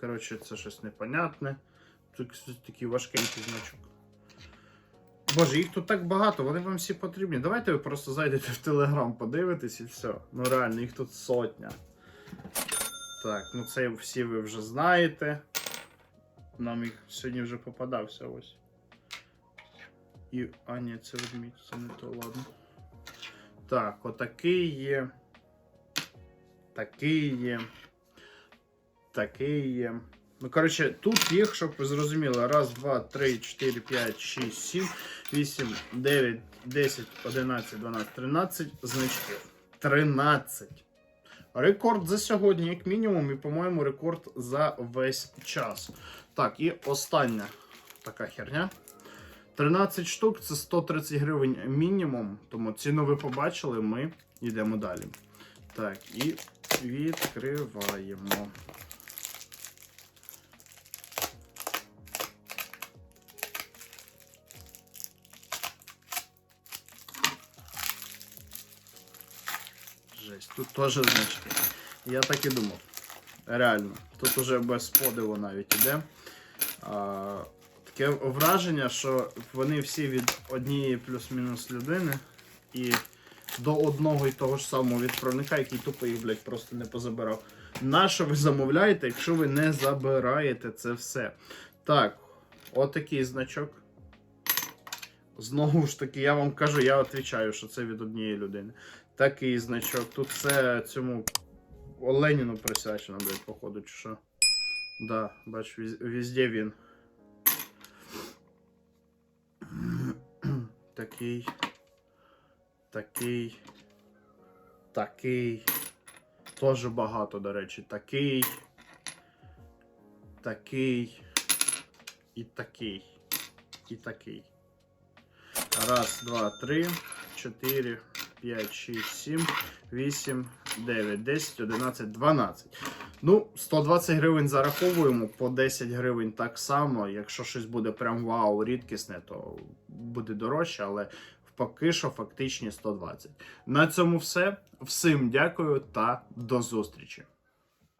Коротше, це щось непонятне. Тут такий важкенький значок. Боже, їх тут так багато, вони вам всі потрібні. Давайте ви просто зайдете в Телеграм, подивитесь і все. Ну реально, їх тут сотня. Так, ну це всі ви вже знаєте. Нам їх сьогодні вже попадався ось. І. А, ні, це ведмідь, це не то, ладно. Так, отакий є. Такий є. Такий. Ну, коротше, тут їх, щоб ви зрозуміли, раз, два, три, чотири, п'ять, шість, сім, вісім, дев'ять, десять, одинадцять, дванадцять, тринадцять значків. Тринадцять. Рекорд за сьогодні, як мінімум, і, по-моєму, рекорд за весь час. Так, і остання така херня. 13 штук це 130 гривень мінімум. Тому ціну ви побачили, ми йдемо далі. Так, і відкриваємо. Жесть, тут теж значки. Я так і думав. Реально, тут уже без подиву навіть іде. А, таке враження, що вони всі від однієї плюс-мінус людини і до одного і того ж самого відправника, який тупо їх, блядь, просто не позабирав. Нащо ви замовляєте, якщо ви не забираєте це все? Так, отакий значок. Знову ж таки, я вам кажу, я відповідаю, що це від однієї людини. Такий значок. Тут все цьому Леніну присвячено, блядь, походу, чи що. Да, віз- везде він. Такий. Такий. Такий. Теж багато, до речі. Такий. Такий. І такий. І такий. Раз, два, три, чотири, п'ять, шість, сім, вісім, дев'ять, десять, одинадцять, дванадцять. Ну, 120 гривень зараховуємо, по 10 гривень так само. Якщо щось буде прям вау, рідкісне, то буде дорожче, але поки що фактичні 120. На цьому все. Всім дякую та до зустрічі.